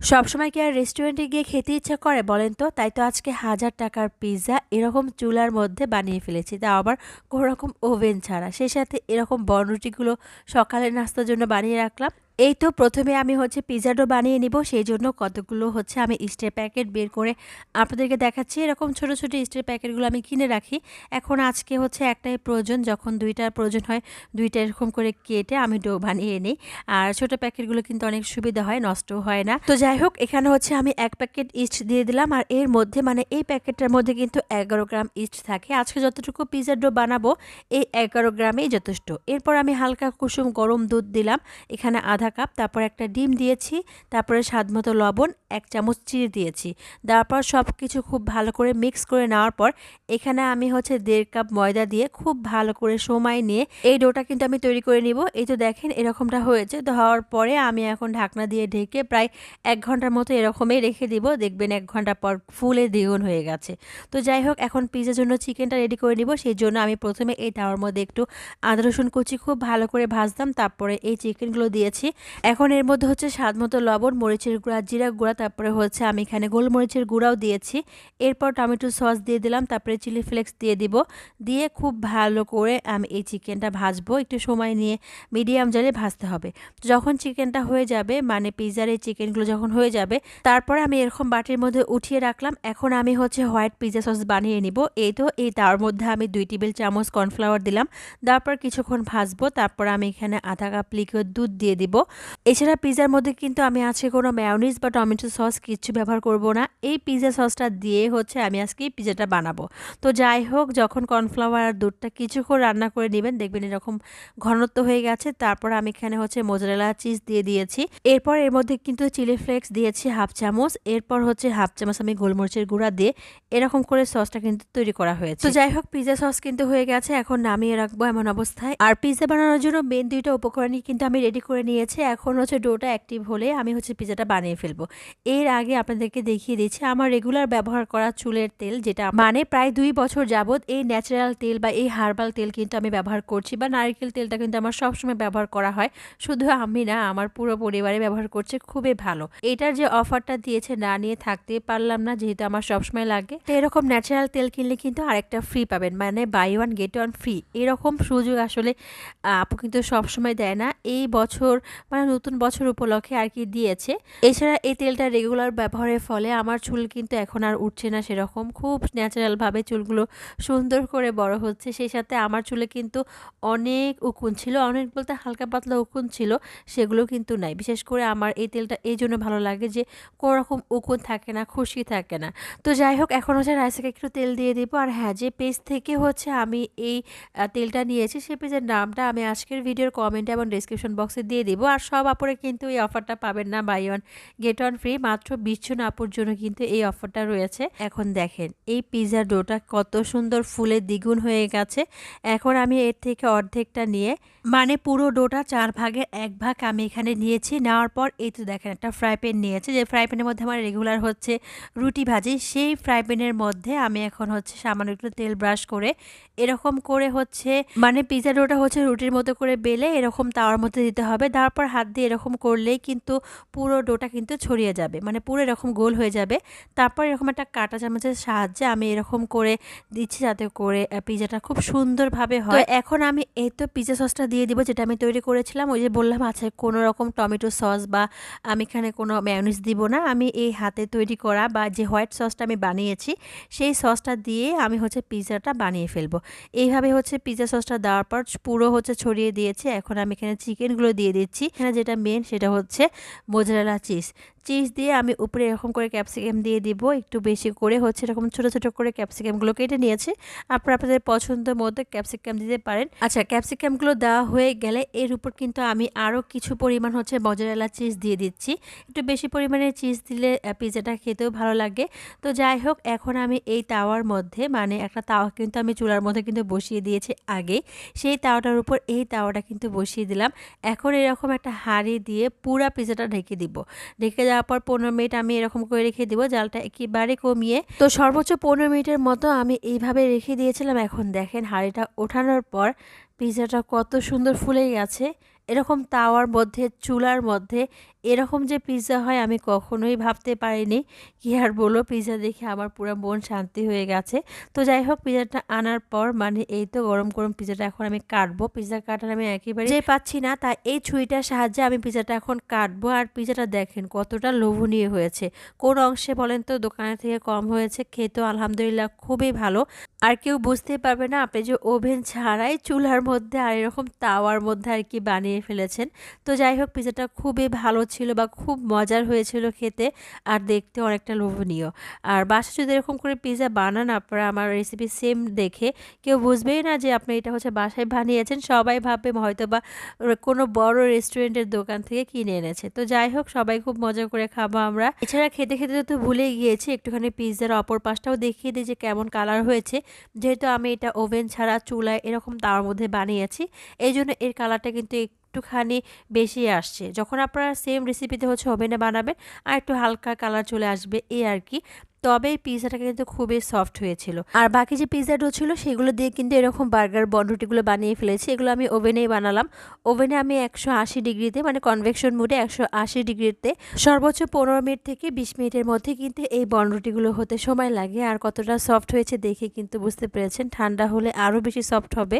সবসময় কি আর রেস্টুরেন্টে গিয়ে খেতে ইচ্ছা করে বলেন তো? তাই তো আজকে হাজার টাকার পিৎজা এরকম চুলার মধ্যে বানিয়ে ফেলেছি। তা আবার কোনো রকম ওভেন ছাড়া। সেই সাথে এরকম বনরুটিগুলো সকালের নাস্তার জন্য বানিয়ে রাখলাম। এই তো প্রথমে আমি হচ্ছে পিৎজা ডো বানিয়ে নিব, সেই জন্য কতগুলো হচ্ছে আমি স্টের প্যাকেট বের করে আপনাদেরকে দেখাচ্ছি। এরকম ছোট ছোট স্টের প্যাকেটগুলো আমি কিনে রাখি। এখন আজকে হচ্ছে একটাই প্রয়োজন, যখন দুইটার প্রয়োজন হয়, দুইটা এরকম করে কেটে আমি ডো বানিয়ে নিই। আর ছোট প্যাকেটগুলো কিন্তু অনেক সুবিধা হয় নষ্ট হয় না। তো যাই হোক, এখানে হচ্ছে আমি এক প্যাকেট ইস্ট দিয়ে দিলাম। আর এর মধ্যে মানে এই প্যাকেটটার মধ্যে কিন্তু এগারো গ্রাম ইস্ট থাকে। আজকে যতটুকু পিৎজার ডো বানাবো, এই এগারো গ্রামেই যথেষ্ট। এরপর আমি হালকা কুসুম গরম দুধ দিলাম। এখানে আধা কাপ, তারপর একটা ডিম দিয়েছি, তারপরে স্বাদ মতো লবণ, এক চামচ চিড়ে দিয়েছি। তারপর সব কিছু খুব ভালো করে মিক্স করে নেওয়ার পর এখানে আমি হচ্ছে দেড় কাপ ময়দা দিয়ে খুব ভালো করে সময় নিয়ে এই ডোটা কিন্তু আমি তৈরি করে নিব। এই তো দেখেন এরকমটা হয়েছে। তো পরে আমি এখন ঢাকনা দিয়ে ঢেকে প্রায় এক ঘণ্টার মতো এরকমই রেখে দিব। দেখবেন এক ঘণ্টা পর ফুলে দ্বিগুণ হয়ে গেছে। তো যাই হোক, এখন পিজার জন্য চিকেনটা রেডি করে নিব। সেই জন্য আমি প্রথমে এই তাওয়ার মধ্যে একটু আদা রসুন কুচি খুব ভালো করে ভাজতাম। তারপরে এই চিকেনগুলো দিয়েছি। এখন এর মধ্যে হচ্ছে স্বাদ মতো লবণ, মরিচের গুঁড়া, জিরা গুঁড়া, তারপরে হচ্ছে আমি এখানে গোলমরিচের গুঁড়াও দিয়েছি। এরপর টমেটো সস দিয়ে দিলাম, তারপরে চিলি ফ্লেক্স দিয়ে দিব। দিয়ে খুব ভালো করে আমি এই চিকেনটা ভাজবো। একটু সময় নিয়ে মিডিয়াম জালে ভাজতে হবে। যখন চিকেনটা হয়ে যাবে মানে পিৎজার এই চিকেনগুলো যখন হয়ে যাবে, তারপরে আমি এরকম বাটির মধ্যে উঠিয়ে রাখলাম। এখন আমি হচ্ছে হোয়াইট পিৎজা সস বানিয়ে নিব। এই তো, এই তার মধ্যে আমি দুই টেবিল চামচ কর্নফ্লাওয়ার দিলাম। তারপর কিছুক্ষণ ভাজবো। তারপর আমি এখানে আধা কাপ লিকুইড দুধ দিয়ে দিব। এছাড়া পিৎজার মধ্যে কিন্তু আমি আজকে কোনো ম্যায়োনিজ বা টমেটো সস কিছু ব্যবহার করব না। এই পিৎজা সসটা দিয়ে হচ্ছে আমি আজকে এই পিৎজাটা বানাবো। তো যাই হোক, যখন কর্নফ্লাওয়ার আর দুধটা কিছুক্ষণ রান্না করে নেবেন, দেখবেন এরকম ঘনত্ব হয়ে গেছে। তারপর আমি এখানে হচ্ছে মোজারেলা চিজ দিয়ে দিয়েছি। এরপর এর মধ্যে কিন্তু চিলি ফ্লেক্স দিয়েছি হাফ চামচ। এরপর হচ্ছে হাফ চামচ আমি গোলমরিচের গুঁড়া দিয়ে এরকম করে সসটা কিন্তু তৈরি করা হয়েছে। তো যাই হোক, পিৎজা সস কিন্তু হয়ে গেছে। এখন নামিয়ে রাখব এমন অবস্থায়। আর পিৎজা বানানোর জন্য মেন দুইটা উপকরণই কিন্তু আমি রেডি করে নিয়েছি। এখন হচ্ছে ডোটা অ্যাক্টিভ হলে আমি হচ্ছে পিৎজাটা বানিয়ে ফেলব। এর আগে আপনাদেরকে দেখিয়ে দিচ্ছি আমার রেগুলার ব্যবহার করা চুলের তেল যেটা মানে প্রায় দুই বছর যাবত এই ন্যাচারাল তেল বা এই হার্বাল তেল কিন্তু আমি ব্যবহার করছি বা নারকেল তেলটা কিন্তু আমার সবসময় ব্যবহার করা হয়। শুধু আমি না, আমার পুরো পরিবারে ব্যবহার করছে, খুবই ভালো। এটার যে অফারটা দিয়েছে না নিয়ে থাকতে পারলাম না, যেহেতু আমার সবসময় লাগে। তো এরকম ন্যাচারাল তেল কিনলে কিন্তু আরেকটা ফ্রি পাবেন মানে buy one get one free এরকম সুযোগ আসলে আপু কিন্তু সবসময় দেয় না। এই বছর মানে নতুন বছর উপলক্ষে আর কি দিয়েছে। এছাড়া এই তেলটা রেগুলার ব্যবহারের ফলে আমার চুল কিন্তু এখন আর উঠছে না সেরকম। খুব ন্যাচারালভাবে চুলগুলো সুন্দর করে বড় হচ্ছে। সেই সাথে আমার চুলে কিন্তু অনেক উকুন ছিল। অনেক বলতে হালকা পাতলা উকুন ছিল, সেগুলো কিন্তু নাই। বিশেষ করে আমার এই তেলটা এই জন্য ভালো লাগে যে কোনো রকম উকুন থাকে না খুশি থাকে না। তো যাই হোক, এখন হচ্ছে রাইসকে একটু তেল দিয়ে দিব। আর হ্যাঁ যে পেজ থেকে হচ্ছে আমি এই তেলটা নিয়েছি সেই পেজের নামটা আমি আজকের ভিডিওর কমেন্টে এবং ডিসক্রিপশন বক্সে দিয়ে দিব। আর সব আপরে কিন্তু এই অফারটা পাবেন না buy one get one free মাত্র বিশ জন আপুর জন্য কিন্তু এই অফারটা রয়েছে। এখন দেখেন, এই পিৎজার ডোটা কত সুন্দর ফুলে দ্বিগুণ হয়ে গেছে। এখন আমি এর থেকে অর্ধেকটা নিয়ে মানে পুরো ডোটা চার ভাগের এক ভাগ আমি এখানে নিয়েছি। নেওয়ার পর এই তো দেখেন, একটা ফ্রাই প্যান নিয়েছে। যে ফ্রাই প্যানের মধ্যে আমার রেগুলার হচ্ছে রুটি ভাজি, সেই ফ্রাই প্যানের মধ্যে আমি এখন হচ্ছে সামান্য একটু তেল ব্রাশ করে, এরকম করে হচ্ছে মানে পিৎজা ডোটা হচ্ছে রুটির মতো করে বেলে এরকম তাওয়ার মধ্যে দিতে হবে। তারপর হাত দিয়ে এরকম করলেই কিন্তু পুরো ডোটা কিন্তু ছড়িয়ে যাবে। মানে পুরো এরকম গোল হয়ে যাবে। তারপর এরকম একটা কাঁটা চামচের সাহায্যে আমি এরকম করে দিচ্ছি যাতে করে পিজাটা খুব সুন্দরভাবে হয়। এখন আমি এই তো পিজা সসটা দিয়ে দিব যেটা আমি তৈরি করেছিলাম। ওই যে বললাম আছে কোনো রকম টমেটো সস বা আমি এখানে কোনো ম্যায়োনিজ দিব না। আমি এই হাতে তৈরি করা বা যে হোয়াইট সসটা আমি বানিয়েছি সেই সসটা দিয়ে আমি হচ্ছে পিজাটা বানিয়ে ফেলব। এইভাবে হচ্ছে পিজা সসটা দেওয়ার পর পুরো হচ্ছে ছড়িয়ে দিয়েছি। এখন আমি এখানে চিকেনগুলো দিয়ে দিচ্ছি। এখানে যেটা মেন সেটা হচ্ছে মোজারেলা চিজ চিজ দিয়ে আমি উপরে এরকম করে ক্যাপসিকাম দিয়ে দিব, একটু বেশি করে হচ্ছে এরকম ছোট ছোট করে ক্যাপসিকামগুলো কেটে নিয়েছি। আপনারা আপনাদের পছন্দের মধ্যে ক্যাপসিকাম দিতে পারেন। আচ্ছা ক্যাপসিকামগুলো দেওয়া হয়ে গেলে এর উপর কিন্তু আমি আরও কিছু পরিমাণ হচ্ছে মজারেলা চিজ দিয়ে দিচ্ছি। একটু বেশি পরিমাণে চিজ দিলে পিজাটা খেতেও ভালো লাগে। তো যাই হোক, এখন আমি এই তাওয়ার মধ্যে মানে একটা তাওয়া কিন্তু আমি চুলার মধ্যে কিন্তু বসিয়ে দিয়েছি আগে। সেই তাওয়াটার উপর এই তাওয়াটা কিন্তু বসিয়ে দিলাম। এখন এরকম একটা হাঁড়ি দিয়ে পুরা পিজাটা ঢেকে দিব। ঢেকে যাওয়ার পর পনেরো মিনিট আমি এরকম করে রেখে দিব, জালটা একেবারে কমিয়ে। তো সর্বোচ্চ পনেরো মিনিটের মতো আমি এইভাবে রেখে দিয়েছিলাম। এখন দেখেন হাঁড়িটা ওঠানোর পর পিজাটা কত সুন্দর ফুলে গেছে। এরকম তাওয়ার মধ্যে, চুলার মধ্যে এরকম যে পিৎজা হয় আমি কখনোই ভাবতে পারিনি। কি আর বলো পিৎজা দেখে আমার পুরো মন শান্তি হয়ে গেছে। তো যাই হোক পিৎজাটা আনার পর মানে এই তো গরম গরম পিৎজাটা এখন আমি কাটবো। পিৎজা কাটার আমি একেবারে যে পাচ্ছি না, তাই এই ছুরিটার সাহায্যে আমি পিৎজাটা এখন কাটবো। আর পিৎজাটা দেখেন কতটা লোভনীয় হয়েছে। কোন অংশে বলেন তো, দোকানের থেকে কম হয়েছে খেতেও আলহামদুলিল্লাহ খুবই ভালো। আর কেউ বুঝতে পারবে না, আপনি যে ওভেন ছাড়াই চুলার মধ্যে আর এরকম তাওয়ার মধ্যে আর কি বানিয়ে ফেলেছেন। তো যাই হোক পিজাটা খুবই ভালো ছিল বা খুব মজার হয়েছিল খেতে আর দেখতে অনেকটা লোভনীয়। আর বাসা যদি এরকম করে পিজা বানান আপনারা, আমার রেসিপি সেম দেখে। কেউ বুঝবেই না যে আপনি এটা হচ্ছে বাসায় বানিয়েছেন, সবাই ভাববে হয়তো বা কোনো বড় রেস্টুরেন্টের দোকান থেকে কিনে এনেছে। তো যাই হোক, সবাই খুব মজা করে খাব আমরা। এছাড়া খেতে খেতে তো ভুলে গিয়েছি, একটুখানি পিৎজার অপর পাশটাও দেখিয়ে দিই যে কেমন কালার হয়েছে। যেহেতু আমি এটা ওভেন ছাড়া চুলায় এরকম তার মধ্যে বানিয়েছি এই জন্য এর কালারটা কিন্তু একটুখানি বেশি আসছে। যখন আপনারা সেম রেসিপিতে হচ্ছে ওভেনে বানাবেন, আর একটু হালকা কালার চলে আসবে এই আর কি। তবে এই পিৎজাটা কিন্তু খুবই সফট হয়েছিল। আর বাকি যে পিৎজা ডো ছিল, সেগুলো দিয়ে কিন্তু এরকম বার্গার বনরুটিগুলো বানিয়ে ফেলেছি। এগুলো আমি ওভেনেই বানালাম। ওভেনে আমি একশো আশি ডিগ্রিতে মানে কনভেকশন মুডে একশো আশি ডিগ্রিতে, সর্বোচ্চ পনেরো মিনিট থেকে বিশ মিনিটের মধ্যে কিন্তু এই বনরুটিগুলো হতে সময় লাগে। আর কতটা সফট হয়েছে দেখে কিন্তু বুঝতে পেরেছেন। ঠান্ডা হলে আরও বেশি সফট হবে।